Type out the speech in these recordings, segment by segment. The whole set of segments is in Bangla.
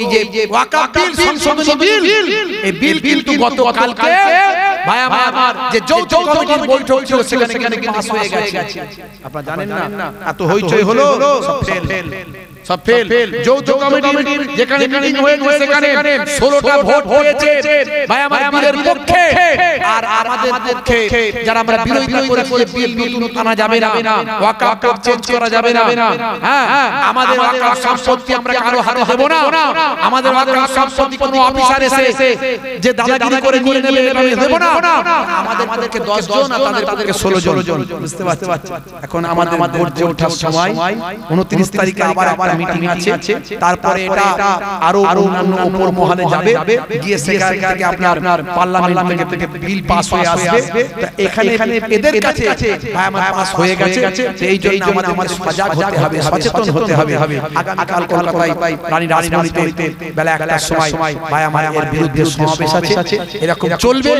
এই যে ওয়াকাফ বিল সংশোধনী বিল। এই বিল কিন্তু গতকালকে ভাই আমার যে যৌথ কমিটির বৈঠক ছিল সেখানে কিন্তু পাস হয়ে গেছে। আপনারা জানেন না? এত হইচই হলো সব ফেল। সব ফেল যৌথ কমিটির যেখানে মিটিং হয়েছে সেখানে 16টা ভোট হয়েছে ভাই আমার বিলের পক্ষে। আর আমাদের পক্ষে যারা আমরা বিরোধিতা করেছি যে বিল নতুন আনা যাবে না ওয়াকাফ চেঞ্জ করা যাবে না। হ্যাঁ আমাদের ওয়াকাফ সম্পত্তি আমরা কারও হাতে দেব না। আমাদের ওয়াকাফ সম্পত্তি কোনো অফিসার এসে যে দাদাগিরি করে নিয়ে নেবে এভাবে দেব না। আমাদের আমাদেরকে 10 জন আর তাদের তাদেরকে 16 জন। বুঝতে পারছেন? এখন আমাদের ভোট যে ওঠার সময় 29 তারিখে আবার আবার মিটিং আছে তারপরে এটা আরও অন্যান্য উপর মহলে যাবে গিয়ে সেখান থেকে আপনার পার্লামেন্ট থেকে বিল পাস হয়ে আসবে। এখানে এখানে এদের কাছে ভাই আমার পাস হয়ে গেছে। এই জন্য আমাদের আমাদের সজাগ হতে হবে সচেতন হতে হবে। আগামী কাল কলকাতায় রানী বেলা একটার সময় ভাই আমার এর বিরুদ্ধে সমাবেশ আছে। এরকম চলবে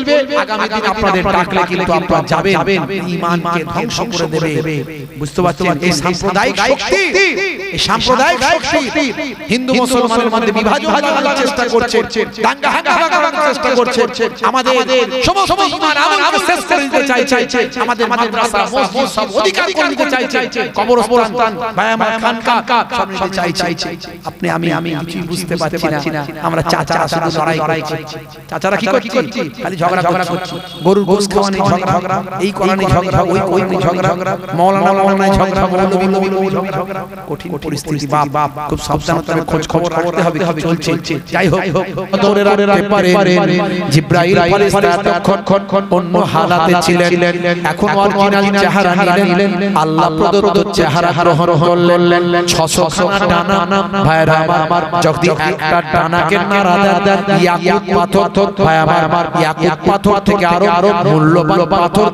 আগামী দিন আপনাদের ডাকলে কিন্তু আপনারা যাবেন। ঈমানকে ধ্বংস করে দেবে। বুঝতে পারছেন এই সাম্প্রদায়িক শক্তি এই সাম্প্রদায়িক শক্তি হিন্দু মুসলমানের মধ্যে বিভাজন চেষ্টা করছে দাঙ্গা হাঙ্গামা করার চেষ্টা করছে আমাদের সমস্ত ঈমান আমলকে শেষ করে দিতে চাইছে আমাদের মাদ্রাসা মসজিদ সব অধিকার করে দিতে চাইছে কবরস্থান ভাই খানকা সব নিতে চাইছে আপনি আমি আমি কিছুই বুঝতে পারছি না আমরা চাচা শুধু লড়াই করছি। চাচারা কি করছি? খালি ঝগড়া ঝগড়া করছি। গরুর গোশ খাওয়া নিয়ে ঝগড়া এই করা নিয়ে ঝগড়া ওই ঝগড়া মৌলানা মৌলানা ঝগড়া মৌলবি মৌলবি ঝগড়া কঠিন পরিস্থিতি বাপ খুব সাবধানতার খোঁজ খবর রাখতে হবে কি চলছে যাই হোক দৌড়ে রাখতে পারে জিব্রাইল ফেরেশতা তখন অন্য হালাতে ছিলেন। এখন অরিজিনাল চেহারা নিলেন। আল্লাহ প্রদত্ত চেহারা গ্রহণ করলেন। 600 খানা ডানা ভাইরা আমার যদি একটা ডানাকে নাড়া দেন ইয়াকুত পাথর ভাই আমার ইয়াকুত পাথর থেকে আরও আরও মূল্যবান পাথর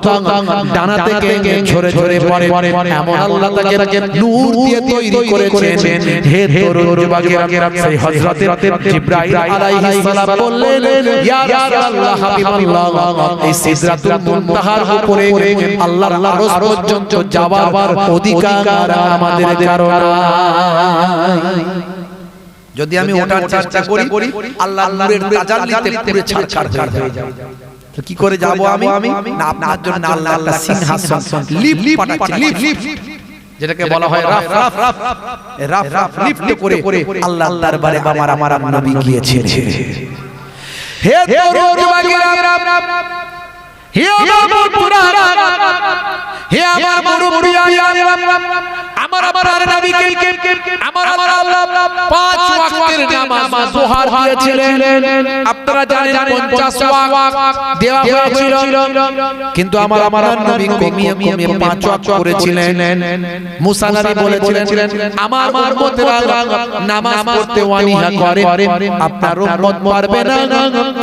ডানা থেকে ঝরে ঝরে পড়ে এমন আল্লাহ তাকে নূর দিয়ে তৈরি করেছেন হে তরুণ যুবকেরা সেই হযরত জিবরাইল আলাইহিস সালাম বললেন, ইয়া রাসূলুল্লাহ হাবিবাল্লাহ, এই সিদরাতুল মুনতাহার উপরে আল্লাহর আরশ পর্যন্ত যাওয়ার অধিকার আমাদের কারণ যদি আমি ওঠার চেষ্টা করি আল্লাহ নূরের তাজাল্লিতে পুরো ছারখার হয়ে যায়। তো কি করে যাব আমি? না, আপনার জন্য আল্লাহ আল্লাহ সিংহাসন, লিফট পাঠাচ্ছে লিফট যেটাকে বলা হয় rough rough rough rough rough lift করে করে আল্লাহ দরবারে আমার আমার নবী গিয়েছেন হে তরুণ যুবকেরা হে আমার বন্ধুরা হে আমার মুরব্বিয়া আমার আমার নবীকে আমার আমার আল্লাহ পাঁচ ওয়াক্তের নামাজ জোহর দিয়েছিলেন। আপনারা জানেন 50 ওয়াক্ত দেওয়া হয়েছিল। কিন্তু আমার আমার নবী কমিয়ে কমিয়ে পাঁচ ওয়াক্ত করেছিলেন। মুসা নবী বলেছিলেন আমার উম্মতেরা নামাজ পড়তে ওয়ানিহা করে আপনার উম্মত পারবে না।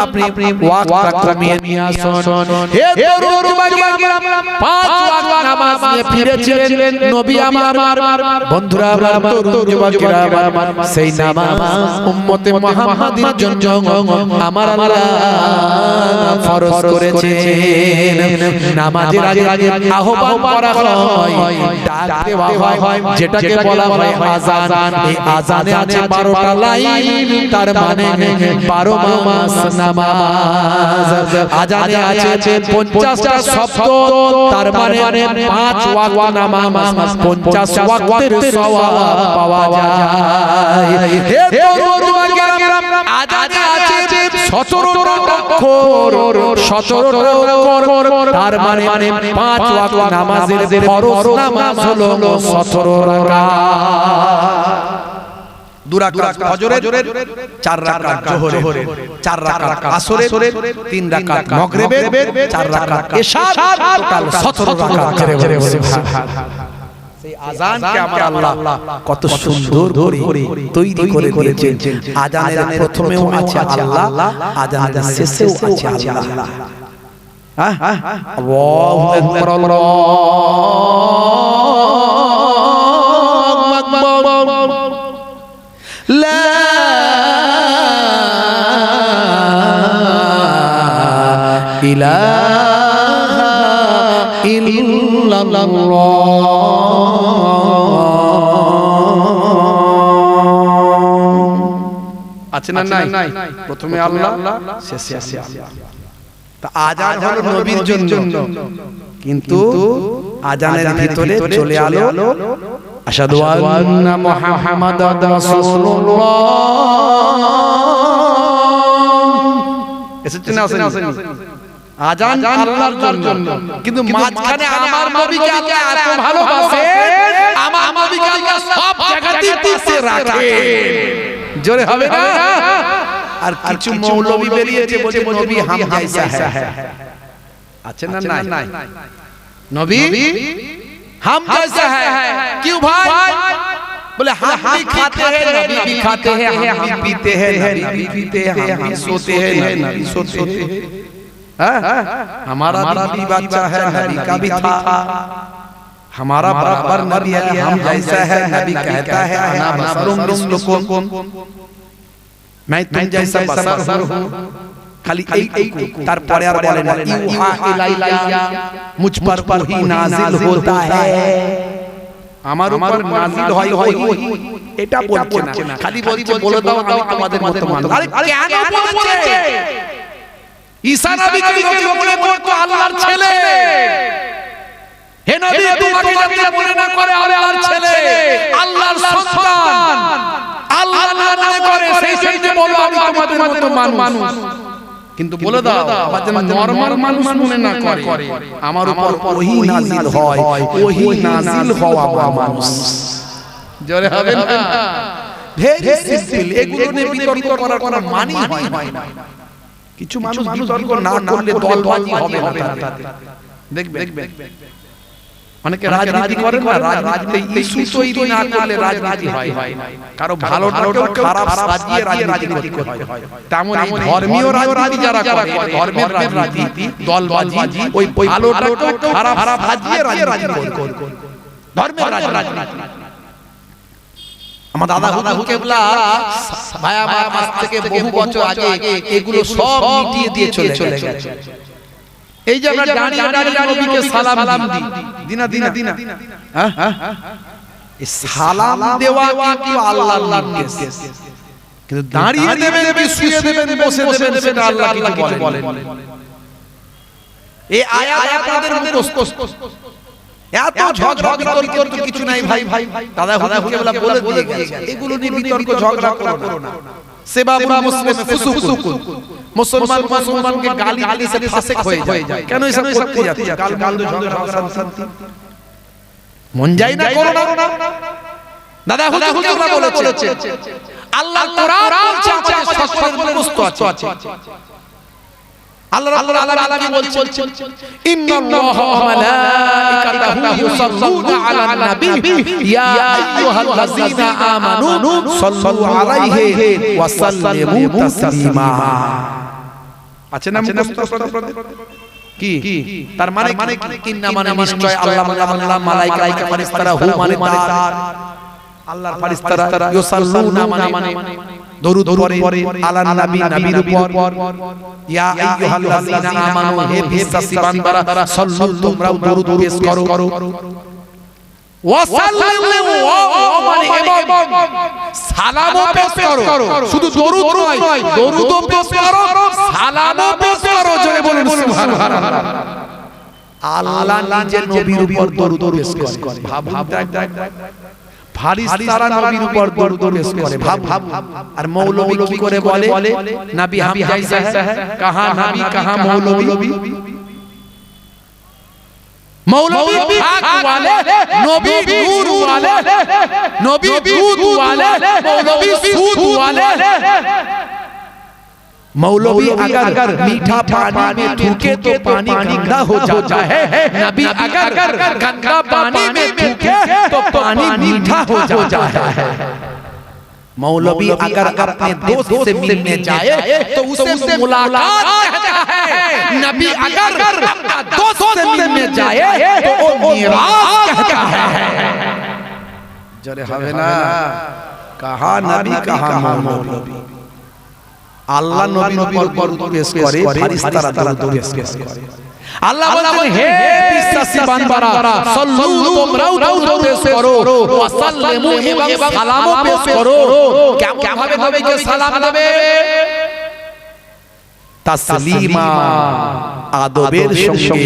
আপনি আপনি ওয়াক্তটা কমিয়ে নিয়ে আসুন। হে তরুণ পাঁচ ওয়াক্ত নামাজ ফিরেছিলেন। নবী আমার বন্ধুরা আমার তরুণ যুবকেরা আমার সেই নামাজ উম্মতে মুহাম্মাদির জন্য আমার আল্লাহ ফরজ করেছেন। নামাজের আগে আগে আহ্বান করা ডাক দেওয়া যেটাকে বলা আযান। এই আযানে আছে 12টা লাইন, তার মানে 12 মাস নামাজ। আযানে আছে 50টা শব্দ তার 5 ওয়াক্ত নামাজ 50 ওয়াক্তের সওয়াব পাওয়া যায়। হে তরুণ আছে 17টা অক্ষর। 17টা তার মানে 5 ওয়াক্ত নামাজের ফরজ নামাজ হলো 17 রাকাত দুরাকাত ফজরের চার রাকাত জোহরের চার রাকাত আসরের তিন রাকাত মাগরিবের চার রাকাত এশার টোটাল 17 রাকাত সেই আজানকে আমার আল্লাহ কত সুন্দর করে তৈরি করে দিয়েছেন। আজানের প্রথমেও আছে আল্লাহ আজানের শেষেও আছে আল্লাহ। আল্লাহু। আকবার আল্লাহু আকবার। লা ইলাহা ইল্লাল্লাহ। আছে না নাই? প্রথমে আল্লাহ শেষে আসে আল্লাহ। তা আজান হলো নবীর জন্য। কিন্তু আজানের ভিতরে চলে আলো। আশহাদু আন্না মুহাম্মাদার রাসূলুল্লাহ। এসেছে না আসেনি আজান আল্লাহর জন্য। কিন্তু মাঝখানে আমার নবীকে আল্লাহ এত ভালোবাসে আমার নবীকে আল্লাহ সব জায়গাতেই পাশে রাখে। জোরে হবে না আর কিছু মৌলবী বেরিয়েছে বলছে নবী হাম জাইসা হ্যায় আছে না নাই নবী हम जैसा है क्यों भाई बोले हम भी खाते हैं नबी भी खाते हैं हम भी पीते हैं नबी भी पीते हैं हम भी सोते हैं नबी सोते हैं हाँ? हमारा भी बच्चा है नबी का भी था हमारा बराबर नबी है हम जैसा है नबी कहता है अना बसरुम मिसलुकुम मैं तुम जैसा बसर हूँ খালি এই তারপরে আর বলে না ইউহা ইলাইয়া মুঝ পর ওহি নাজিল হোতা হ্যায় আমার উপর নাজিল হয় ওহি এটা বলছে না খালি বলছে বলে দাও আমি তোমাদের মতো মানুষ আরে কেন বলছে ঈসা নবীকে লোকে মনে করতো আল্লাহর ছেলে হে নবী তোমাকে যাতে মনে না করে আল্লাহর ছেলে আল্লাহর সন্তান। আল্লাহ না মনে করে সেই জন্য বলো আমি তোমাদের মতো মানুষ। কিন্তু বলে দাও আমার যেন নরমাল মানুষ মনে না করে। আমার উপর ওহি নাজিল হয় ওহি নাজিল হওয়া মানুষ। জোরে হবে না? ভেরি সিম্পল এগুলো নিয়ে বিতর্ক করার কোনো মানি হয় না। কিছু মানুষ বিতর্ক না করলে দলবাজি হবে হঠাৎ দেখবে অনেকে রাজনীতি করে না রাজনীতি ইস্যু তৈরি না করলে রাজনীতি হয় কারও ভালো খারাপ সাজিয়ে রাজনীতি করতে হয়। তেমন এই ধর্মীয় রাজনীতি যারা করে ধর্মের রাজনীতি দলবাজি ওই ভালোটাকে খারাপ সাজিয়ে রাজনীতি করে ধর্মের রাজনীতি। আমার দাদা দাদা হুকেবলা ভায়া ভায়া মাস থেকে বহু বছর আগে এগুলো সব মিটিয়ে দিয়ে চলে চলে গেছে। এই যে আমরা দাঁড়িয়ে দাঁড়িয়ে নবীকে সালাম দিই। দিনা দিনা দিনা হ্যাঁ? এই সালাম দেওয়া কিন্তু আল্লাহর কিন্তু দাঁড়িয়ে দেবেন কি শুয়ে দেবেন বসে দেবেন সেটা আল্লাহ কিছু বলেন এই আয়াত আপনাদের মুখস্থ। এত ঝগড়া বিতর্ক তো কিছু নাই ভাই। ভাই। দাদা দাদা হুকেবলা বলে দিয়ে গেছে। এগুলো নিয়ে বিতর্ক ঝগড়া করো না। সেবাবুল মুসলিম ফুসুক মুসলমান মুসলমানকে গালি গালি সে ফাসিক হয়ে যায়। কেন এসব করতে যাচ্ছে? গাল গাল ঝগড়া শান্তি। মন যায় না করো না দাদা হুজুর কে বলেছে? আল্লাহ কোরআন মুস্ত আছে। আল্লাহ রাব্বুল আলামিন বলছেন? ইন্নাল্লাহা ওয়া মালাইকাতাহু ইউসাল্লুনা আলান নবী। ইয়া আইয়ুহাল্লাযীনা আমানু সাল্লু আলাইহি ওয়া সাল্লিমু তাসলিমা। আছে না কি? তার মানে মানে কিন্না মানে নিশ্চয় আল্লাহ আল্লাহ মালাইকা ফেরেশতারা হু মানে তার। আল্লাহর ফেরেশতারা ইউসাল্লুনা মানে দরুদ পড়ে আলান নবী নবীর উপর। ইয়া আইয়ুহাল্লাযীনা আমানু হে বিশ্বাসী বান্দারা সাল্লু তোমরাও দরুদ পেশ করো। ওয়াসাল্লিমু মানে এবং সালামও পেশ করো। শুধু দরুদ নয় দরুদও পেশ করো। সালামও পেশ করো জোরে বলুন সুবহানাল্লাহ। আল্লাহ নিজের নবীর উপর দরুদ পেশ করে। ভাবুন ফারিস্তারা নবীর উপর দরুদ পেশ করে ভাব ভাব আর মৌলবি কি করে বলে? নবী হাম জাইসা হ্যায় কাহা নবী কাহা মৌলবি? মৌলবি? পাক ওয়ালে নবী নূর ওয়ালে নবী দূত ওয়ালে মৌলবি সুদ ওয়ালে। मौलवी अगर, अगर मीठा पानी में थूके तो पानी गंदा हो जाता है। नबी अगर गंदा पानी में थूके तो पानी मीठा हो जाता है। मौलवी अगर अपने दोस्त से मिलने जाए तो उससे मुलाकात नबी अगर दोस्त से मिलने जाए तो वो तो निराश कहता है। जरे हवेना कहा नबी कहा मौलवी। আল্লাহ নবীর উপর পেশ করে ফারিস্তারা দরুদ পেশ করে। আল্লাহ বলছেন হে বিশ্বাসী বান্দারা সাল্লু তোমরাও দরুদ পেশ করো ওয়া সাল্লিমু এবং সালামও পেশ করো। কেমন ভাবে নবীকে সালাম দেবে? তাসলিমা আদবের সঙ্গে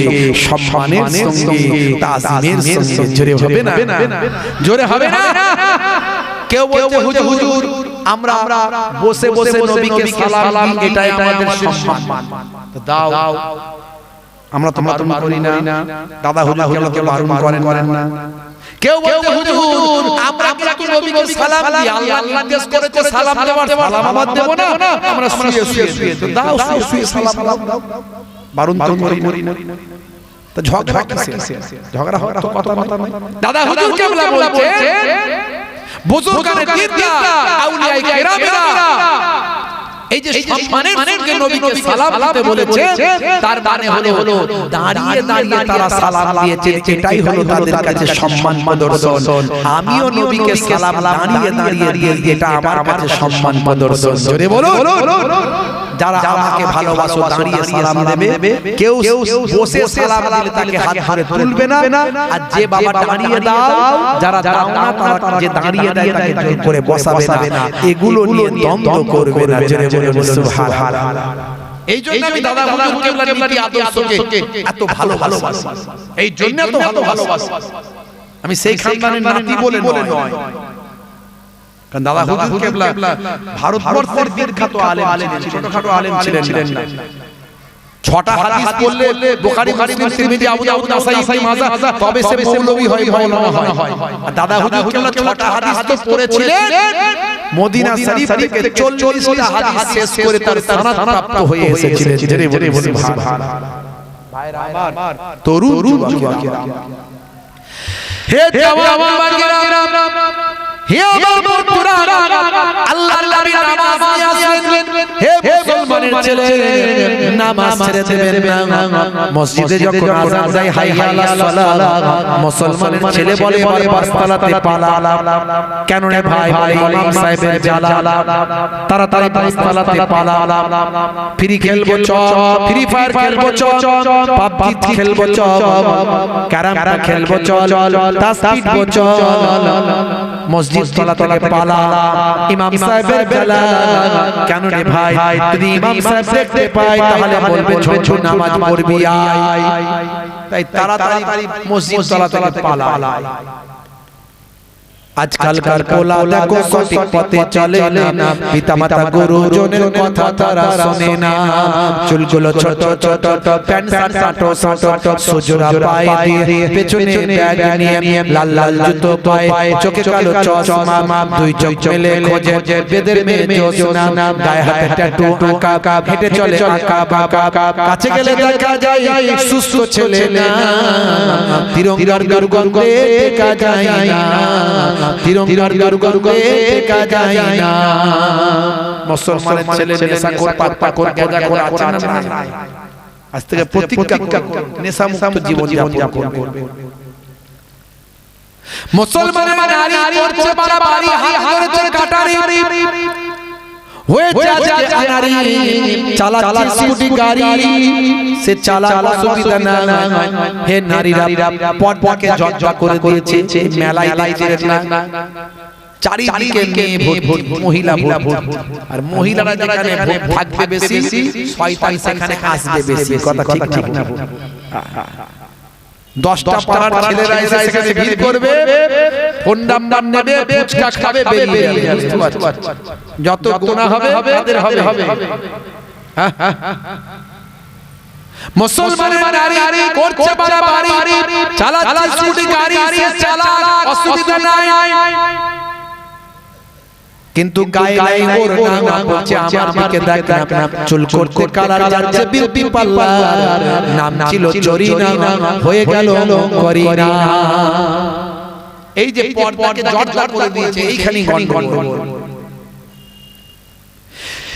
সম্মানের সঙ্গে তাজিমের সঙ্গে জোরে হবে না? জোরে হবে না? কেউ বলছে হুজুর হুজুর আমরা বসে বসে নবীকে সালাম এটাই আমাদের সম্মান। তো দাও। আমরা তো বারণ করি না। দাদা হুজুর কেউ বারণ করেন করেন না। কেউ বলতে হুজুর আমরা কিন্তু নবীকে সালাম দিই আল্লাহ আল্লাহ দেশ করেছে সালাম দেওয়ার সালাম আবার দেব না। আমরা শুয়ে শুয়ে শুয়ে তো দাও শুয়ে শুয়ে সালাম দাও। বারণ তো করি না। তো ঝগড়া ঝগড়া হওয়ার তো কথা নাই দাদা হুজুর কেবলা বলছে বুজুর্গানে আউলিয়ায়ে কেরামেরা এই যে সম্মানের সঙ্গে নবীকে সালাম দিতে বলেছে তার মানে হলো হলো দাঁড়িয়ে দাঁড়িয়ে তারা সালাম দিয়েছে এটাই হলো তাদের কাছে সম্মান প্রদর্শন। আমিও নবীকে সালাম দাঁড়িয়ে দাঁড়িয়ে দিয়ে এটা আমার কাছে সম্মান প্রদর্শন। জোরে বলো যারা আমাকে ভালোবাসো দাঁড়িয়ে সালাম দেবে কেউ বসে সালাম দিলে তাকে হাত ধরে তুলবে না। আর যে বাবা দাঁড়িয়ে দাও যারা দাও না তারা যে দাঁড়িয়ে দেয় তাকে জোর করে বসাবে না। এগুলো নিয়ে দ্বন্দ্ব করবে না। জোরে জোরে বলে সুবহানাল্লাহ এই জন্য আমি দাদা হুজুর কেবলার নীতি আদর্শকে এত ভালোবাসি। এই জন্য এত ভালোবাসি। আমি সেই খানদানের নাতি বলে নয়। কারণ দাদা হুজুর কেবলা ভারতবর্ষের বিখ্যাত আলেম ছিলেন। ছোটখাটো আলেম ছিলেন। না ছটা হাদিস পড়লে বুখারী মুসলিম তিরমিজি আবু দাউদ নাসাই ইবনে মাজাহ তবে সে হয় হয় দাদা হুজুর কেবলা ছটা হাদিস তো পড়েছিলেন। মদিনা শরীফ থেকে 40টা হাদিস শেষ করে তার সনদ প্রাপ্ত হয়ে এসেছিলেন জেনে বলে বলে ভাইরা আমার তরুণ যুবকেরা। হে জওয়ান বাগেরা। হে আমার বন্ধুরা আল্লাহর নবী নামাজ নিয়ে আসলেন। হে মুসলমানের ছেলে নামাজ ছেড়ে দেবেন না। মসজিদে যখন আযান দেয় হাইয়া আলাস সালাহ মুসলমানের ছেলে বলে বলে বাসতালাতে পালা কেন রে ভাই? ভাই? ইমাম সাহেবের জালা তারা তারা বাসতালাতে পালা ফ্রি খেলব চ ফ্রি ফায়ার খেলব চ পাবজি খেলব চ ক্যারাম খেলব চ তাস পিটবো চ মসজিদ তলা তলা পালা। ইমাম সাহেবের বেলা কেন রে ভাই? যদি ইমাম সাহেব দেখতে পাই তাহলে বলবে ছোট নামাজ পড়বি আয়। তাই তাড়াতাড়ি মসজিদ তলা তলা পালা আজকালকার পোলা দেখো সঠিক পথে চলে না। পিতামাতা গুরুজনের কথা তারা শোনে না। চুলগুলো ছোট ছোট প্যান্ট শার্ট সাটো সাটো সুজোড়া পায়ে দিয়ে পেছনে ব্যাগ নিয়ে লাল লাল জুতো পায়ে চোখে কালো চশমা দুই চোখ মেলে খোঁজে বেদের মেয়ে জোসনা গায়ে হাতে ট্যাটু আঁকা হেঁটে চলে আঁকা বাঁকা কাছে গেলে দেখা যায় সুস্থ ছেলে না। তিরঙ্গার দুর্গন্ধে দেখা যায় না তিরঙ্গার দুর্গন্ধে দেখা যায় না। মুসলমানের ছেলে নেশা কর পাক পাক কর গাঁজা কর আছে না নাই আজ থেকে প্রতিজ্ঞা কর নেশা মুক্ত জীবন যাপন করবে মুসলমানের নারী করছে বাড়াবাড়ি হাত ধরেছে কাটারি। হয়ে যাচ্ছে নারী চালা চালা স্কুটি গাড়ি সে চালা অসুবিধা না হে নারীরা পট পটকে করে দিয়েছে মেলায় লাগছে না চারিদিকে মেয়ে ভোট মহিলা ভোট আর মহিলারা যেখানে ভোট থাকবে বেশি শয়তান সেখানে আসবে বেশি। কথা ঠিক ঠিক না। দশটা পাড়ার ছেলেরা এসে সেখানে ভিড় করবে ফোন নাম্বার নেবে ফুচকা খাবে বেরিয়ে যত গুনাহ হবে তাদের হবে। হবে। মুসলমানের নারী করছে বাড়াবাড়ি চালা চালা গাড়ি চালা অসুবিধা নাই। কিন্তু গায়ে নাই ওর বলছে আমার দিকে দেখ না চুল করতে কালার যাচ্ছে বিউটি পার্লার নাম ছিল জরিনা হয়ে গেল করিনা এই যে পর্দাকে জটলা করে দিয়েছে এইখানে গন্ডগোল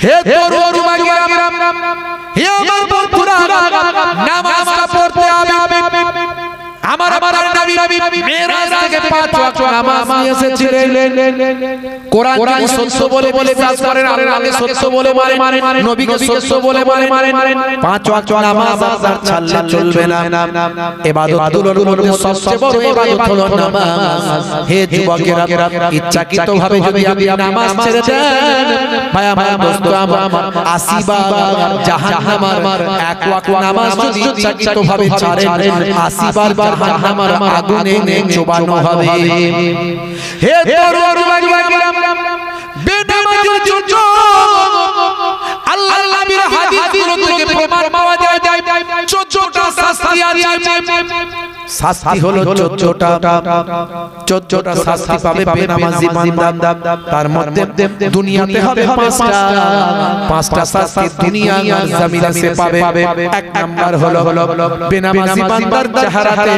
হে তরুণ মাগিরা হে আমার বন্ধুরা নামাজটা পড়তে হবে আমার আমার নবী মেরাজ থেকে পাঁচ ওয়াক্ত নামাজ নিয়ে এসেছিলেন কোরআন যিনি সত্য বলে বলে বিশ্বাস করেন আল্লাহকে সত্য বলে মারেন নবীকে সত্য বলে মারেন পাঁচ ওয়াক্ত নামাজ আপনার ছাড়লে চলবে না। ইবাদতগুলোর মধ্যে সবচেয়ে বড় ইবাদত হলো নামাজ। হে যুবকেরা ইচ্ছাকৃতভাবে যদি আপনি নামাজ ছেড়ে দেন ভাই আমার দোস্ত আমার আসিবা জাহান্নামার এক ওয়াক্ত নামাজ যদি ইচ্ছাকৃতভাবে ছাড়েন আসিবার জাহান্নামার আগুনে চোবানো হবে। হে তরুণ বেনামাজির জন্য আল্লাহ নবীর হাদিসগুলো থেকে প্রমাণ পাওয়া যায় চোদ্দটা শাস্তি আছে শাস্তি হলো চোদ্দটা চোদ্দটা শাস্তি পাবে বেনামাজি বান্দা তার মধ্যে দুনিয়াতে হবে পাঁচটা। পাঁচটা শাস্তি দুনিয়া আর জমিনে সে পাবে। এক নাম্বার হলো বেনামাজি বান্দার চেহারাতে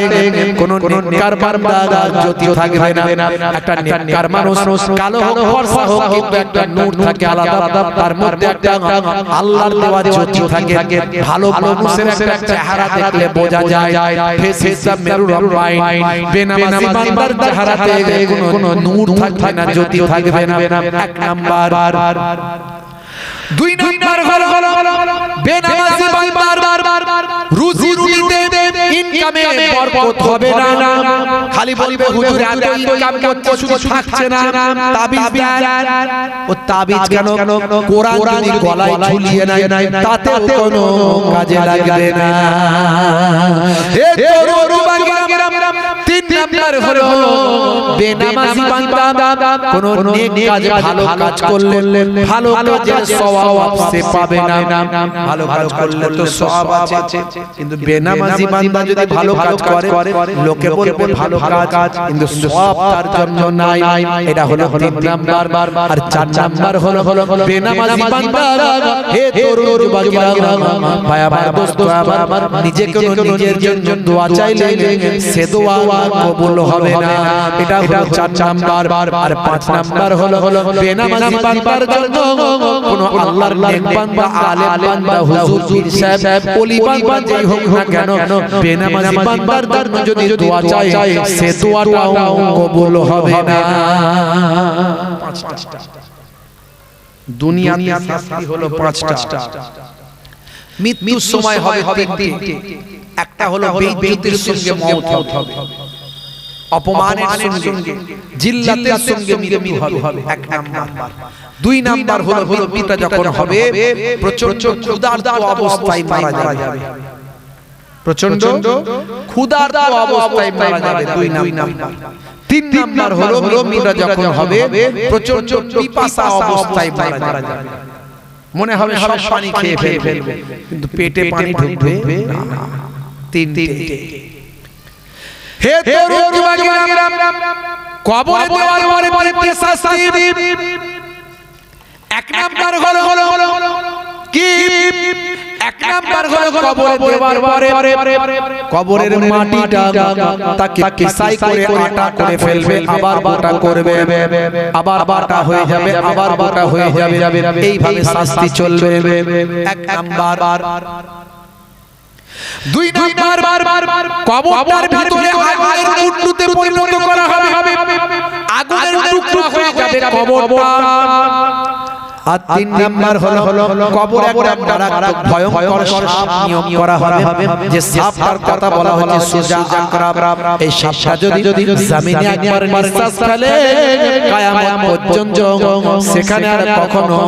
কোনো নেককার বান্দার জ্যোতি থাকবে না। একটা নেককার মানুষ কালো হোক ফর্সা হোক কিন্তু একটা নূর থাকে আলাদা আলাদা। তার মধ্যে একটা আল্লাহর দেওয়া জ্যোতি থাকে ভালো মানুষের একটা চেহারা দেখলে বোঝা যায় ফেস হিসাব মেরু রমাইন বেনামাজি বান্দার চেহারাতে কোনো নূর থাকবে না জ্যোতি থাকবে না এক নাম্বার। দুই নাম্বার হলো বেনামাজি বান্দার রুজি ইনকামে বরকত হবে না। খালি বলবে হুজুর এত ইনকাম করতে শুধু থাকছে না। তাবিজ দেন। ও তাবিজ কেন? কোরআন যদি গলায় ঝুলিয়ে নাই তাতে কোনো কাজে লাগবে না। তরুণ নাম্বার হলো। বেনামাজি বান্দা কোন নেক কাজ ভালো কাজ করলে ভালো কাজের সওয়াব সে পাবে না ভালো কাজ করলে তো সওয়াব আছে। কিন্তু বেনামাজি বান্দা যদি ভালো কাজ করে লোকে বলবে ভালো কাজ কিন্তু সওয়াব তার জন্য নাই। এটা হলো তিন নাম্বার। আর চার নাম্বার হলো হলো বেনামাজি বান্দা। হে তরুণ যুবকেরা ভাই আমার দোস্ত আমার নিজেকে নিজের জন্য দোয়া চাইলে সে দোয়া কবুল হবে না। এটা হলো চার নাম্বার। আর পাঁচ নাম্বার হলো হলো বেনামাজি বান্দার জন্য। কোন আল্লাহর নেক বান্দা আলেম বান্দা হুজুর পীর সাহেব ওলি বান্দা যেই হোক না কেন বেনামাজি বান্দার জন্য যদি দোয়া চাই সে দোয়াটাও কবুল হবে না। পাঁচটা। দুনিয়াতে শাস্তি হলো পাঁচটা। মৃত্যুর সময় হবে তিনটি। একটা হলো বেইজ্জতির সঙ্গে মওত হবে। অপমানের সঙ্গে জিল্লাতের সঙ্গে হবে। এক নাম্বার। দুই নাম্বার হলো হলো মৃত্যু যখন হবে প্রচণ্ড ক্ষুধার্ত অবস্থায় মারা যাবে। প্রচণ্ড ক্ষুধার্ত অবস্থায় মারা যাবে। দুই নাম্বার। তিন নাম্বার হলো হলো মৃত্যু যখন হবে প্রচণ্ড পিপাসা অবস্থায় মারা যাবে। মনে হবে সব পানি খেয়ে ফেলবে। কিন্তু পেটে পানি ঢুকবে? না। তিন তিনটে হে তরুণ যুবকেরা কবরে দেওয়ার পরে পরে পরে শাস্তি এক নাম্বার হলো হলো হলো কি? এক নাম্বার হলো কবরে দেওয়ার পরে কবরের মাটিটা তাকে কিসাই করে আটা করে ফেলবে আবার বাটা করবে আবার বাটা হয়ে যাবে আবার বাটা হয়ে যাবে এইভাবে শাস্তি চলবে। এক নাম্বার দুই নাম্বার কবরটার ভিতরে আগুনের উট্টুতে পরিণত করা হবে। আগুনের টুকরো হয়ে যাবে কবরটা। আর তিন নাম্বার হলো হলো কবর। একটা মারাত্মক ভয়ঙ্কর সাপ নিয়োগ করা হবে। যে সাপটার কথা বলা হচ্ছে সুজা আকরাব এই সাপটা যদি যদি জমিনে একবার নিঃশ্বাস ফেলে কিয়ামত পর্যন্ত সেখানে আর কখনো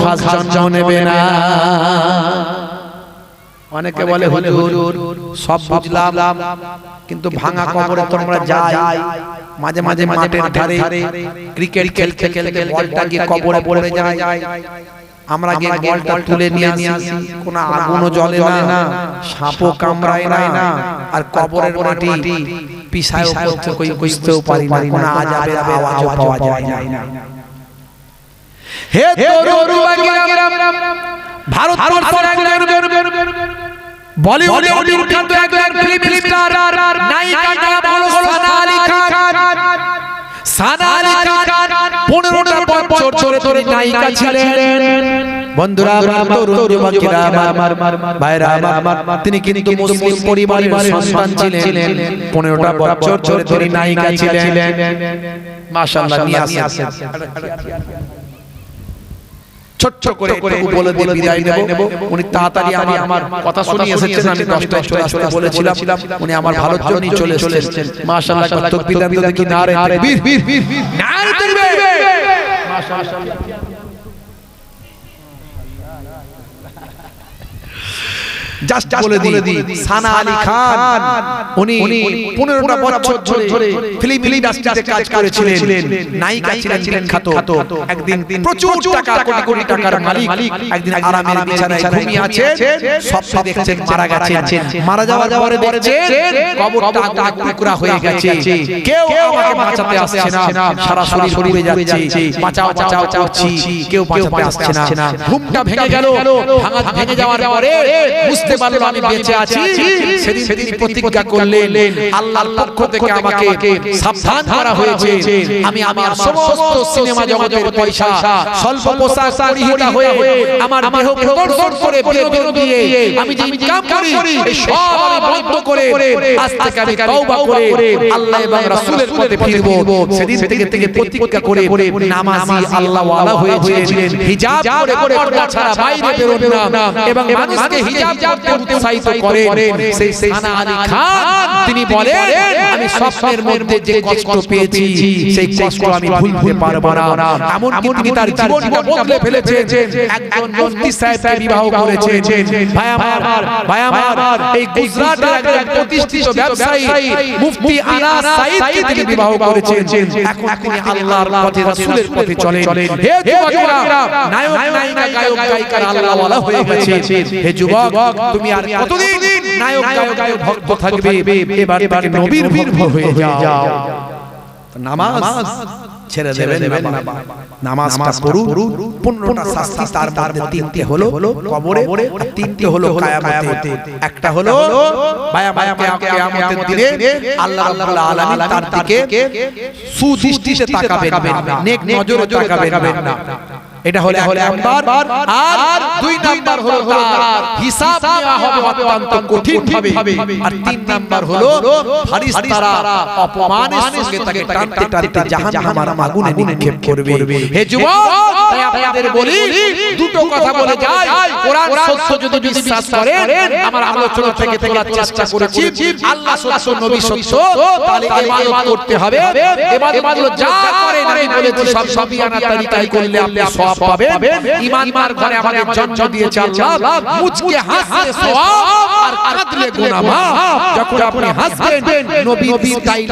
ঘাস জন্ম নেবে না। অনেকে বলে হুজুর সব বুঝলাম কিন্তু ভাঙা কবরে তোমরা যাই মাঝে মাঝে মাঠের ধারে ক্রিকেট খেলতে খেলতে বলটা গিয়ে কবরে পড়ে যায়। আমরা গিয়ে বলটা তুলে নিয়ে নিয়ে আসি কোনো আগুনও জ্বলে না সাপও কামড়ায় না আর কবরের মাটি পিছায় পড়ছে কই বুঝতেও পারি না কোনো আজাবের আওয়াজও পাওয়া যায় না। হে তরুণ ভারত বলিউডে বিখ্যাত একজন ফিল্ম স্টার নায়িকা নাম হলো সোনালি খান। সোনালি খান 15টা বছর ধরে ধরে নায়িকা ছিলেন। বন্ধুরা আমার তরুণ যুবকেরা আমার ভাইরা আমার তিনি কিন্তু মুসলিম পরিবারের সন্তান ছিলেন। 15টা বছর ধরে নায়িকা ছিলেন। মাশাআল্লাহ নিয়ে আসেন। ছোট্ট করে বলে বলে দিয়ে বিদায় নেব উনি তাড়াতাড়ি আমার আমার কথা শুনিয়ে এসেছেন আমি দশটায় চলে আসতে বলেছিলাম উনি আমার ভালোর জন্যই চলে এসেছেন মাশাআল্লাহ দিতে কি না রে বীর বীর বীর না রে মাশাআল্লাহ জাস্ট বলে দিই। সানা আলী খান উনি 15টা বছর ধরে ফিল্ম ইন্ডাস্ট্রিতে কাজ করেছিলেন। নায়িকা ছিলেন বিখ্যাত। একদিন প্রচুর টাকা কোটি কোটি টাকার মালিক। একদিন আরামের বিছানায় ঘুমিয়ে আছে স্বপ্ন দেখছেন মারা গেছেন। মারা যাওয়ার পরে কবরটা আগুনে টুকরা হয়ে গেছে। কেউ আমাকে বাঁচাতে আসছে না। সারা শরীর পুড়ে যাচ্ছে। বাঁচাও বাঁচাও করছি কেউ বাঁচাতে আসছে না। ঘুমটা ভেঙে গেল ভাঙা ভেঙে যাওয়ার পরে বুঝতে পারল আমি বেঁচে আছি। সেদিন সেদিন প্রতিজ্ঞা করলেন। আল্লাহর পক্ষ থেকে আমাকে সাবধান করা হয়েছে। আমি আমার সমস্ত সিনেমা জগতের পয়সা স্বল্প পোশাক পরিহিতা হয়ে আমার দেহ প্রদর্শন করে বিনোদন দিয়ে আমি যে ইনকাম করি এই সব আমি বন্ধ করে আজ থেকে আমি তওবা করে আল্লাহ এবং রাসূলের পথে ফিরব। সেদিন থেকে থেকে প্রতিজ্ঞা করে নামাজি আল্লাহ ওয়ালা হয়েছিলেন। হিজাব করে পর্দা ছাড়া বাইরে বেরোবেন না এবং মানুষকে হিজাব করতে উৎসাহিত করেন। সেই সানা আলী খান। তিনি বলেন আমি স্বপ্নের মধ্যে যে কষ্ট পেয়েছি সেই কষ্ট আমি ভুলতে পারব না। এমন কি তিনি তার জীবনটা বদলে ফেলেছেন। একজন মুফতি সাহেবকে বিবাহ করেছেন। ভাই আমার ভাই আমার এই গুজরাটের একজন প্রতিষ্ঠিত ব্যবসায়ী মুফতি আনাস সাঈদকে তিনি বিবাহ করেছেন। এখন তিনি আল্লাহর পথে রাসূলের পথে চলেন। হে যুবকেরা নায়ক নায়িকা গায়ক গায়িকা আল্লাহ হয়ে গেছে হে যুবক তুমি আর কতদিন নায়ক গায়ক ভক্ত থাকবে এবার থেকে নবীর ভক্ত হয়ে যাও। নামাজ ছেড়ে দেবেন না নামাজটা পড়ুন। পনেরোটা শাস্তি তার মধ্যে তিনটে হলো কবরে আর তিনটে হলো কায়ামতে একটা হলো বায়া বায়া কিয়ামতের দিনে আল্লাহ রাব্বুল আলামিন তার দিকে সুদৃষ্টিতে তাকাবেন না। নেক নজরে তাকাবেন না। এটা হলে এক নাম্বার আর দুই নাম্বার হলো তার। হিসাব নেওয়া হবে অত্যন্ত কঠিন ভাবে। আর তিন নাম্বার হলো ফারিস্তারা অপমানের সঙ্গে তাকে টানতে টানতে জাহান্নামের আগুনে নিক্ষেপ করবে। হে যুবক তাই আপনাদের বলি দুটো কথা বলে যায়। কোরআন সত্য যদি বিশ্বাস করেন আমার আলোচনা থেকে তোলার চেষ্টা করেছি। আল্লাহ সত্য নবী সত্য তাহলে ইবাদত করতে হবে। ইবাদত যা করেন আমি বলেছি সব সবই আনা তরিকায় করলে আপনি সব পাবেন ইমানদার ঘরে আমাদের জন্ম দিয়েছে আল্লাহ মুচকে হাসতে সওয়াব আর কাঁদলে গুনাহ মাফ যখন আপনি হাসবেন নবী হাসি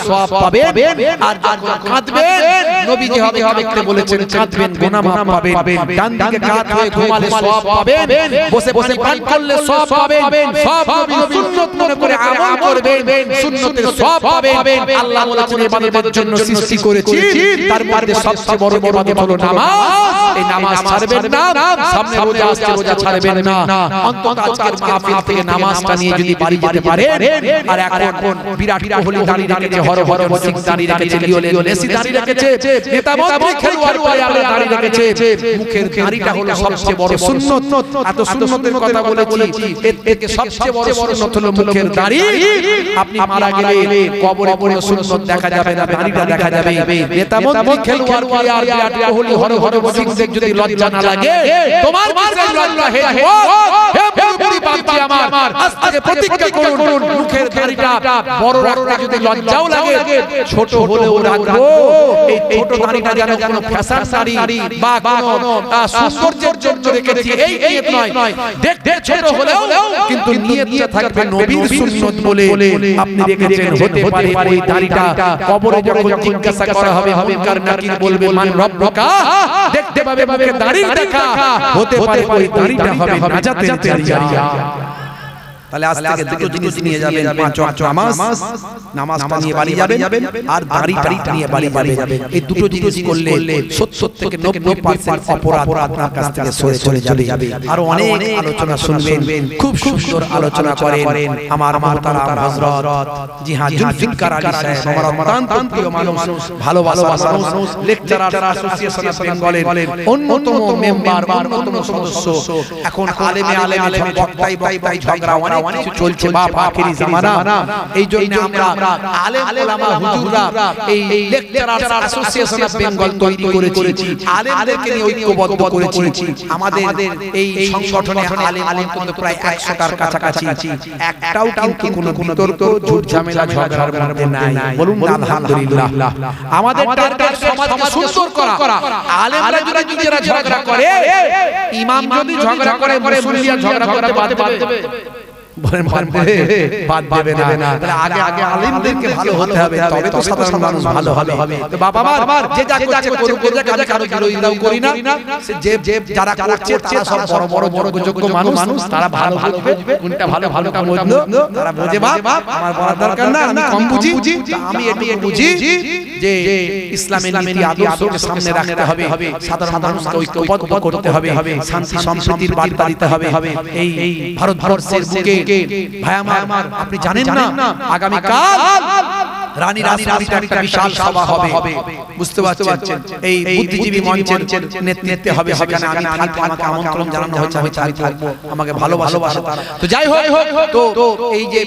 সওয়াব পাবেন আর যখন কাঁদবেন নবী যে হবে বলেছেন কাঁদবেন গুনাহ মাফ পাবেন ডান দিকে হয়ে ঘুমালে সওয়াব পাবেন বসে বসে পান করলে সওয়াব পাবেন সব নবী সুন্নাত মনে করে আমল করবেন সুন্নতের সওয়াব পাবেন আল্লাহ বলেছেন ইবাদতের জন্য সৃষ্টি করেছি তার মধ্যে সবচেয়ে বড় ইবাদত হলো নামাজ এই নামাজ ছাড়বেন না সামনে রোজা আসছে রোজা ছাড়বেন না। অন্তত আজকের মাহফিল থেকে নামাজটা নিয়ে যদি বাড়ি যেতে পারে আর এখন বিরাট কোহলি দাঁড়িয়ে রেখেছে হর হর সিং দাঁড়িয়ে রেখেছে লিওনেল মেসি দাঁড়িয়ে রেখেছে নেতা মন্ত্রী খেলোয়াড় প্লেয়াররা দাঁড়িয়ে রেখেছে মুখের দাঁড়িটা হলো সবচেয়ে বড় সুন্নত এত সুন্নতের কথা বলেছি এর থেকে সবচেয়ে বড় সুন্নত হলো মুখের দাড়ি আপনি মারা গেলে কবরে কোনো সুন্নত দেখা যাবে না দাড়িটা দেখা যাবে নেতা মন্ত্রী খেলোয়াড় প্লেয়ার বিরাট কোহলি হর হর সিং যদি লজ্জা না লাগে তোমার কিসের লজ্জা হে হে পুরোপুরি বাপজি আমার। আজ থেকে প্রতিজ্ঞা করুন মুখের দাড়িটা বড় রাখতে যদি লজ্জাও লাগে ছোট হলেও রাখব। এই ছোট দাড়িটা যেন যেন ফ্যাশন দাড়ি বা কোনো সৌন্দর্যের জন্য রেখেছি। এই নিয়ত নয়। দেখতে ছোট হলেও কিন্তু নিয়তটা থাকবে নবীর সুন্নত বলে আপনি রেখেছেন হতে পারে ওই দাড়িটা কবরে যখন জিজ্ঞাসা করা হবে মুনকার নাকির বলবে মান রব্বকা দেখতে পাবে মুখে দাড়ি দেখা। হতে পারে ওই দাড়িটা হবে নাজাতের জারিয়া তাহলে আজ থেকে দুটো জিনিস নিয়ে যাবেন পাঁচ ওয়াক্ত নামাজ নামাজটা নিয়ে বাড়ি যাবেন আর দাড়িটা নিয়ে বাড়ি বাড়ি যাবেন। এই দুটো জিনিস করলে সত্তর থেকে নব্বই পার্সেন্ট অপরাধ আপনার কাছ থেকে সরে চলে যাবে। আরও অনেক আলোচনা শুনবেন খুব সুন্দর আলোচনা করেন আমার মহতারাম হযরত জি হ্যাঁ জুলফিকার আলী সাহেব আমার অত্যন্ত প্রিয় মানুষ ভালোবাসা মানুষ লেকচারার অ্যাসোসিয়েশন অফ বেঙ্গলের অন্যতম মেম্বার অন্যতম সদস্য এখন আলেমে আলেমে বক্তাই বক্তাই ঝগড়া অনেক কিছু চলছে বাপ আখেরি জামানা। এই জন্য আমরা আলেম ওলামা হুজুররা এই লেকচারার অ্যাসোসিয়েশন অফ বেঙ্গল তৈরি করেছি। আলেমদেরকে নিয়ে ঐক্যবদ্ধ করেছি। আমাদের এই সংগঠনে আলেম কিন্তু প্রায় 100 টার কাছাকাছি। একটাও কিন্তু কোনো বিতর্ক ঝুট ঝামেলা ঝগড়ার মধ্যে নাই। বলুন আলহামদুলিল্লাহ। আমাদের টার্গেট সমাজকে সুন্দর করা। আলেমরা যদি নিজেরা ঝগড়া করে ইমাম যদি ঝগড়া করে মুসলিয়া ঝগড়া করতে বাদ দেবে বলেন বাদ দেবে বাদ দেবে না তাহলে আগে আগে আলেমদেরকে ভালো হতে হবে তবে তো সাধারণ মানুষ ভালো হবে। তো বাবা আমার যে যা করছে করুক যে কাজে কারও বিরোধিতাও করি না। যে যে যারা করছে তারা সব বড় বড় বড় যোগ্য মানুষ তারা ভালো বুঝবে কোনটা ভালো ভালোটা মন্দ তারা বোঝে বাপ আমার বলার দরকার না আমি কম বুঝি আমি এটি বুঝি যে ইসলামের নীতি আদর্শকে সামনে রাখতে হবে সাধারণ মানুষকে ঐক্যবদ্ধ করতে হবে শান্তি সম্প্রীতির বার্তা দিতে হবে এই ভারতবর্ষের বুকে ভাই আমার আপনি জানেন না আগামী কাল রানী রানী রানীটা একটা বিশাল সভা হবে। বুঝতে পারছেন? এই বুদ্ধিজীবী মঞ্চের নেতৃত্বে হবে সেখানে আমি থাকব আমাকে আমন্ত্রণ জানানো হচ্ছে আমি চাই থাকব আমাকে ভালোবাসা তো যাই হোক তো এই যে